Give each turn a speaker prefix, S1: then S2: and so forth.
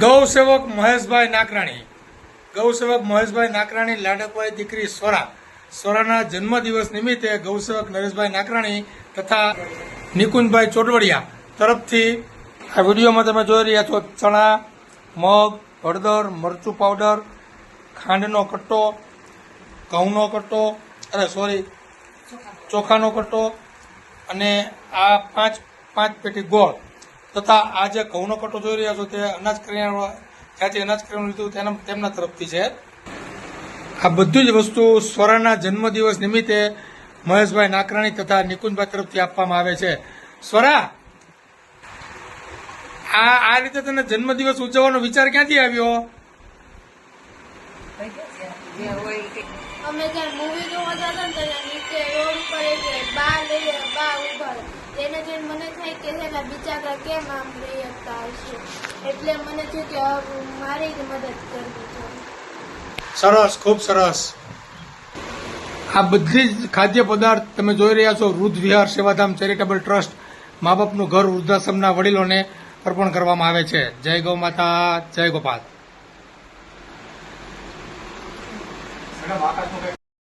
S1: ગૌ સેવક મહેશભાઈ નાકરાણી. ગૌ સેવક મહેશભાઈ નાકરાણી લાડકભાઈ દીકરી સ્વરા સ્વરાના જન્મદિવસ નિમિત્તે ગૌસેવક નરેશભાઈ નાકરાણી તથા નિકુંજભાઈ ચોટવડિયા તરફથી આ વિડીયોમાં તમે જોઈ રહ્યા છો ચણા, મગ, હળદર, મરચું પાવડર, ખાંડનો કટ્ટો, ઘઉંનો કટ્ટો, અરે સોરી ચોખાનો કટ્ટો અને આ પાંચ પાંચ પેટી ગોળ. તથા આ જે ઘઉંનો કટો જોઈ રહ્યા છો તે અનાજ કરિયાણા જ્યાંથી અનાજ કરિયાણું લીધું તેના તેમના તરફથી છે. આ બધી જ વસ્તુ સ્વરાના જન્મદિવસ નિમિત્તે મહેશભાઈ નાકરાણી તથા નિકુંજભાઈ તરફથી આપવામાં આવે છે. સ્વરા! આ આ રીતે તને જન્મદિવસ ઉજવવાનો વિચાર ક્યાંથી આવ્યો?
S2: અમે ત્યાં મૂવી જોવા જતા ત્યારે નીચે રોડ પર એક બાર લઈ તેને જોઈને મને થાય કે હેલા બિચારા કેમ આમ રહી શકતા હશે એટલે મને થયું કે મારી જ મદદ કરવી જોઈએ
S1: સરસ ખૂબ સરસ. આ બધી જ ખાદ્ય પદાર્થ તમે જોઈ રહ્યા છો વૃદ્ધ વિહાર સેવાધામ ચેરિટેબલ ટ્રસ્ટ મા બાપનું ઘર વૃદ્ધાશ્રમના વડીલોને અર્પણ કરવામાં આવે છે. જય ગૌ માતા જય ગોપાલ.